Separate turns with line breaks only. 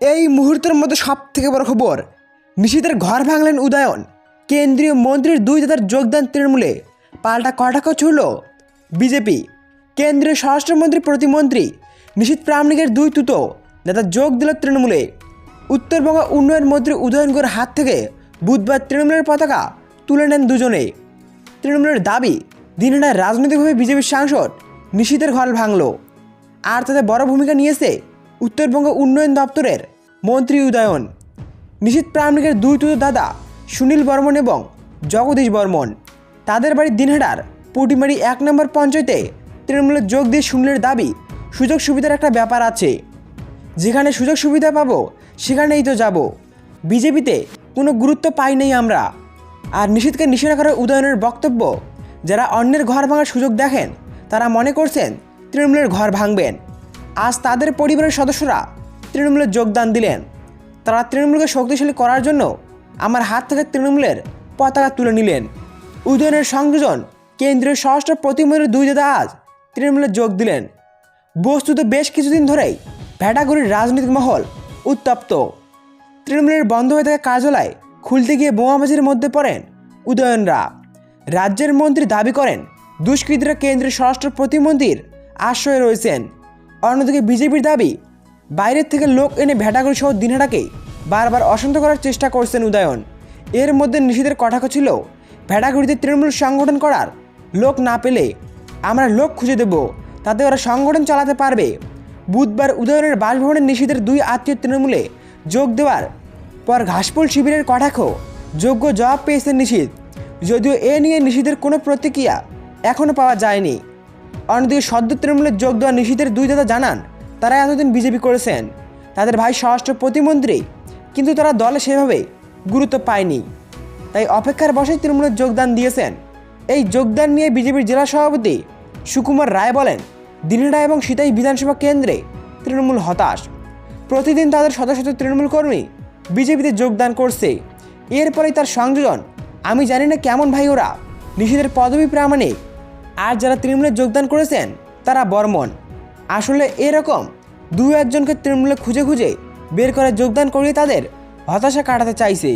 এই মুহূর্তের মধ্যে সব থেকে বড় খবর নিশীতের ঘর ভাঙলেন উদয়ন। কেন্দ্রীয় মন্ত্রীর দুই দাদার যোগদান তৃণমূলে পাল্টা কটাক্ষ ছুড়ল বিজেপি। কেন্দ্রীয় স্বরাষ্ট্রমন্ত্রী প্রতিমন্ত্রী নিশীত প্রামাণিকের দুই তুতো নেতা যোগ দিল তৃণমূলে। উত্তরবঙ্গ উন্নয়ন মন্ত্রী উদয়নগড়ের হাত থেকে বুধবার তৃণমূলের পতাকা তুলে নেন দুজনে। তৃণমূলের দাবি, দিনহাটায় রাজনৈতিকভাবে বিজেপির সাংসদ নিশীতের ঘর ভাঙল। আর তাতে বড় ভূমিকা নিয়েছে উত্তরবঙ্গ উন্নয়ন দপ্তরের মন্ত্রী উদয়ন, নিশীত প্রামাণিকের দুই তুতো দাদা সুনীল বর্মন এবং জগদীশ বর্মন। তাদের বাড়ি দিনহাটার পুটিমারি এক নম্বর পঞ্চায়েতে তৃণমূলের যোগ দিয়ে সুনীলের দাবি, সুযোগ সুবিধার একটা ব্যাপার আছে। যেখানে সুযোগ সুবিধা পাবো, সেখানেই তো যাব। বিজেপিতে কোনো গুরুত্ব পাই নাই আমরা। আর নিষিদ্ধকে নিষেধ করার উদয়নের বক্তব্য, যারা অন্যের ঘর ভাঙার সুযোগ দেখেন, তারা মনে করছেন তৃণমূলের ঘর ভাঙবেন। আজ তাদের পরিবারের সদস্যরা তৃণমূলে যোগদান দিলেন। তারা তৃণমূলকে শক্তিশালী করার জন্য আমার হাত থেকে তৃণমূলের পতাকা তুলে নিলেন। উদয়নের সংযোজন কেন্দ্রীয় স্বরাষ্ট্র প্রতিমন্ত্রী দুই দাদা আজ তৃণমূলে যোগ দিলেন। বস্তুত বেশ কিছুদিন ধরেই ভেটাগুড়ির রাজনৈতিক মহল উত্তপ্ত। তৃণমূলের বন্ধ হয়ে থাকা কার্যালয় খুলতে গিয়ে বোমাবাজির মধ্যে পড়েন উদয়নরা। রাজ্যের মন্ত্রী দাবি করেন, দুষ্কৃতীরা কেন্দ্রীয় স্বরাষ্ট্র প্রতিমন্ত্রীর আশ্রয়ে রয়েছেন। অন্যদিকে বিজেপির দাবি, বাইরের থেকে লোক এনে ভেটাগুড়ি সহ দিনহাটাকে বারবার অশান্ত করার চেষ্টা করছেন উদয়ন। এর মধ্যে নিষেধের কটাক্ষ ছিল, ভেটাগুড়িতে তৃণমূল সংগঠন করার, লোক না পেলে আমরা লোক খুঁজে দেব, তাতে ওরা সংগঠন চালাতে পারবে। বুধবার উদয়নের বাসভবনের নিষিদ্ধের দুই আত্মীয় তৃণমূলে যোগ দেওয়ার পর ঘাসফুল শিবিরের কটাক্ষ, যোগ্য জবাব পেয়েছেন নিষিদ্ধ। যদিও এ নিয়ে নিষিদ্ধের কোনো প্রতিক্রিয়া এখনও পাওয়া যায়নি। অন্যদিকে সদ্য তৃণমূলের যোগ দেওয়া নিষিদ্ধের দুই দাদা জানান, তারা এতদিন বিজেপি করেছেন। তাদের ভাই স্বরাষ্ট্র প্রতিমন্ত্রী, কিন্তু তারা দলে সেভাবে গুরুত্ব পায়নি। তাই অপেক্ষার বসে তৃণমূলের যোগদান দিয়েছেন। এই যোগদান নিয়ে বিজেপির জেলা সভাপতি সুকুমার রায় বলেন দিনহাটা এবং সিতাই বিধানসভা কেন্দ্রে তৃণমূল হতাশ। প্রতিদিন তাদের শত শত তৃণমূল কর্মী বিজেপিতে যোগদান করছে। এরপরেই তার সংযোজন, আমি জানি না কেমন ভাই ওরা। নিষেধের পদবী প্রামাণিক আর যারা তৃণমূলে যোগদান করেছেন, তারা বর্মন আসলে এরকম দু একজনকে তৃণমূলে খুঁজে খুঁজে বের করে যোগদান করিয়ে তাদের হতাশা কাটাতে চাইছে।